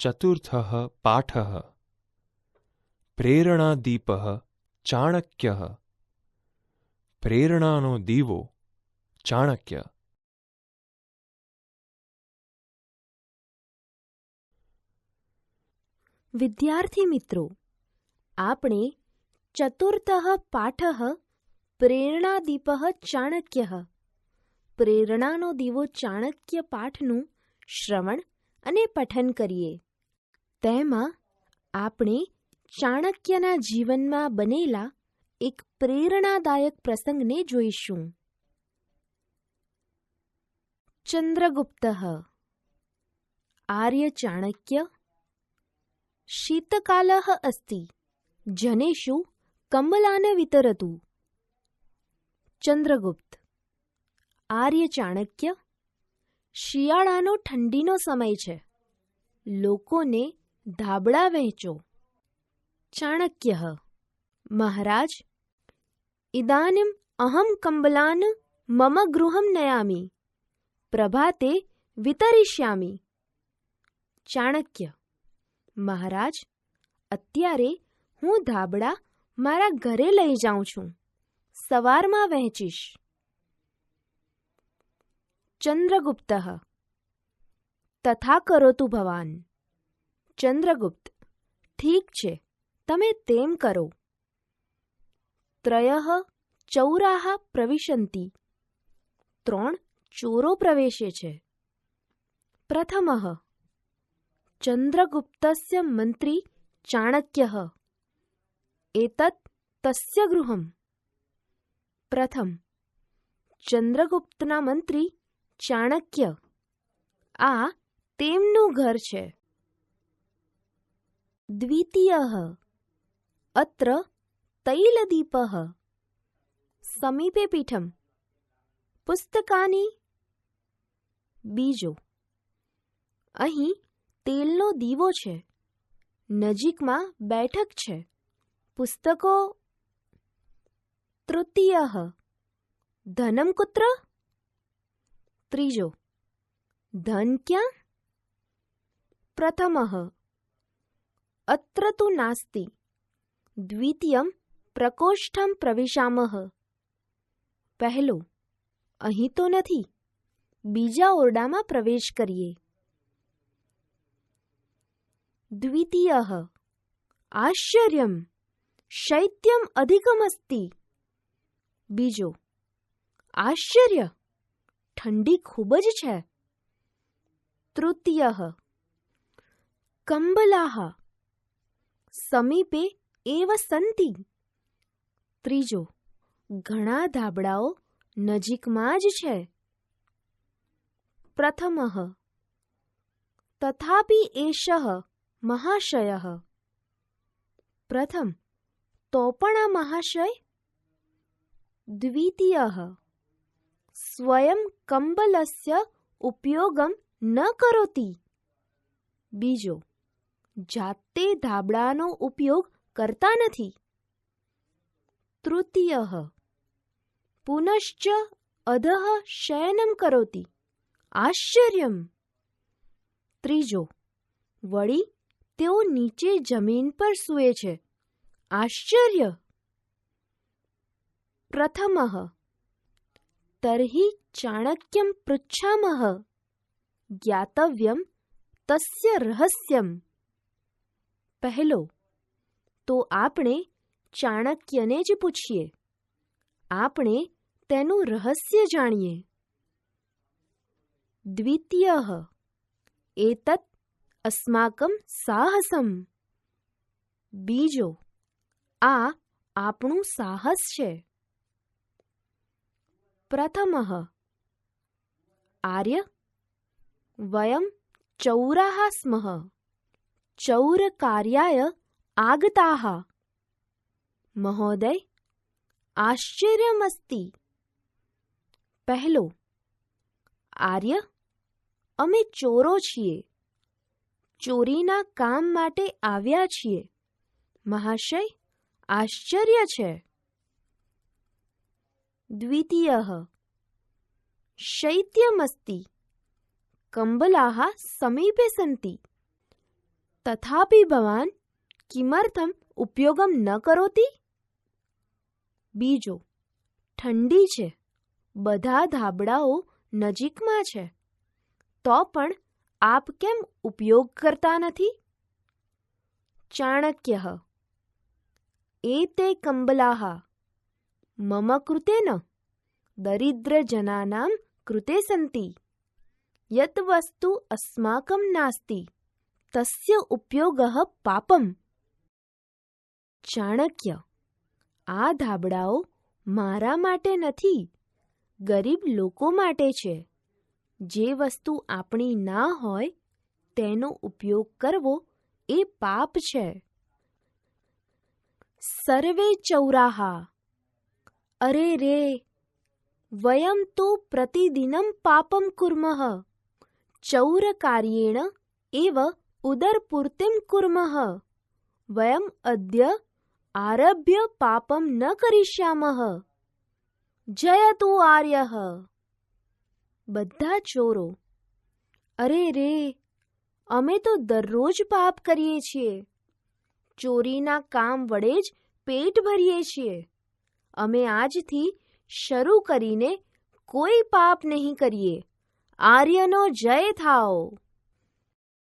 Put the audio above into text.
ચતુર્થઃ પાઠ પ્રેરણાદીપઃ ચાણક્યઃ પ્રેરણાનો દીવો ચાણક્ય વિદ્યાર્થી મિત્રો આપણે ચતુર્થ પાઠ પ્રેરણાદીપ ચાણક્ય પ્રેરણાનો દીવો ચાણક્ય પાઠનું શ્રવણ અને પઠન કરીએ તેમાં આપણે ચાણક્યના જીવનમાં બનેલા એક પ્રેરણાદાયક પ્રસંગને જોઈશું. ચંદ્રગુપ્ત, આર્ય ચાણક્ય, શીતકાલ અસ્તિ જનેશુ કમલાન વિતરતુ? ચંદ્રગુપ્ત, આર્ય ચાણક્ય, શિયાળાનો ઠંડીનો સમય છે. લોકોને ધાબળા વહેંચો. ચાણક્ય, મહારાજ, ઇદાનીમ અહમ કંબલાન મમ ગૃહમ નયામી, પ્રભાતે વિતરિષ્યામી. ચાણક્ય, મહારાજ, અત્યારે હું ધાબળા મારા ઘરે લઈ જાઉં છું. સવારમાં વહેંચીશ. ચંદ્રગુપ્ત, તથા કરોતુ ભવાન. ચંદ્રગુપ્ત. ઠીક છે, તમે તેમ કરો. ત્રય ચૌરાહા પ્રવિશંતિ. ત્રણ ચોરો પ્રવેશે છે. પ્રથમ, ચંદ્રગુપ્તસ્ય મંત્રી ચાણક્ય. એતત તસ્ય ગૃહમ. પ્રથમ, ચંદ્રગુપ્તના મંત્રી ચાણક્ય. આ તેમનું ઘર છે. દ્વિતીય. અત્ર તૈલદીપ. સમીપે પીઠમ. પુસ્તકાની બીજો. અહીં તેલનો દીવો છે. નજીકમાં બેઠક છે. પુસ્તકો તૃતીય. ધનમ કુત્ર ત્રીજો. ધન ક્યાં? પ્રથમ. અત્ર તુ નાસ્તિ દ્વિતીયમ પ્રકોષ્ઠમ પ્રવિશામહ પહેલો અહીં તો નથી બીજા ઓરડામાં પ્રવેશ કરીએ દ્વિતીય આશ્ચર્યમ શૈત્યમ અધિકમસ્તિ બીજો આશ્ચર્ય ઠંડી ખૂબ જ છે તૃતીય કંબલાહ સમીપે એવ સંતિ. ત્રીજો, ઘણા ધાબળાઓ નજીકમાં જ છે. પ્રથમ, તથાપિ એષ મહાશય. પ્રથમ, તો પણ આ મહાશય? દ્વિતીય, સ્વયં કંબલસ્ય ઉપયોગમ ન કરોતી. બીજો જાતે ધાબળાનો ઉપયોગ કરતા નથી. તૃતીય, પુનશ્ચ અધઃ શયનમ કરોતી. આશ્ચર્યમ. ત્રીજો, વળી તેઓ નીચે જમીન પર સૂએ છે. આશ્ચર્ય. પ્રથમ, તર્હિ ચાણક્યમ પૃચ્છામઃ. જ્ઞાતવ્યમ તસ્ય રહસ્યમ. પહેલો. તો આપણે ચાણક્યને જ પૂછીએ. આપણે તેનું રહસ્ય જાણીએ. દ્વિતીય. એતત અસ્માકમ સાહસમ. બીજો. આ આપણું સાહસ છે. પ્રથમ. આર્ય વયમ ચૌરાः સ્મઃ ચૌરકાર્યાય આગતા મહોદય આશ્ચર્યમસ્તિ પહેલો આર્ય અમે ચોરો છીએ। ચોરીના કામ માટે આવ્યા છીએ। મહાશય, આશ્ચર્ય છે। દ્વિતીય, શૈત્યમસ્તિ, કંબલાહ સમીપે સંતિ। તથાપि ભવાન કિમર્થમ ઉપયોગમ ન કરોતિ બીજો ઠંડી છે, બધા ધાબળાઓ નજીકમાં છે, તો પણ આપ કેમ ઉપયોગ કરતા નથી? ચાણક્ય એ તે કંબલાહા, મમ કૃતે ન દરિદ્રજનાનાં કૃતે સંતિ યત વસ્તુ અસ્માકં નાસ્તિ. તસ્ય ઉપયોગઃ પાપમ ચાણક્ય આ ધાબળાઓ મારા માટે નથી ગરીબ લોકો માટે છે જે વસ્તુ આપણી ના હોય તેનો ઉપયોગ કરવો એ પાપ છે સર્વે ચૌરાહા અરે રે વયમ તો પ્રતિદિનમ પાપમ કુર્મઃ ચૌરકાર્યેણ એવ ઉદરપૂર્તિમ કુર્મઃ વયમ અદ્ય આરભ્ય પાપમ ન કરીષ્યામઃ જયતુ આર્યઃ બધા ચોરો અરે રે અમે તો દરરોજ પાપ કરીએ છીએ ચોરીના કામ વડે જ પેટ ભરીએ છીએ અમે આજથી શરૂ કરીને કોઈ પાપ નહીં કરીએ આર્યનો જય થાઓ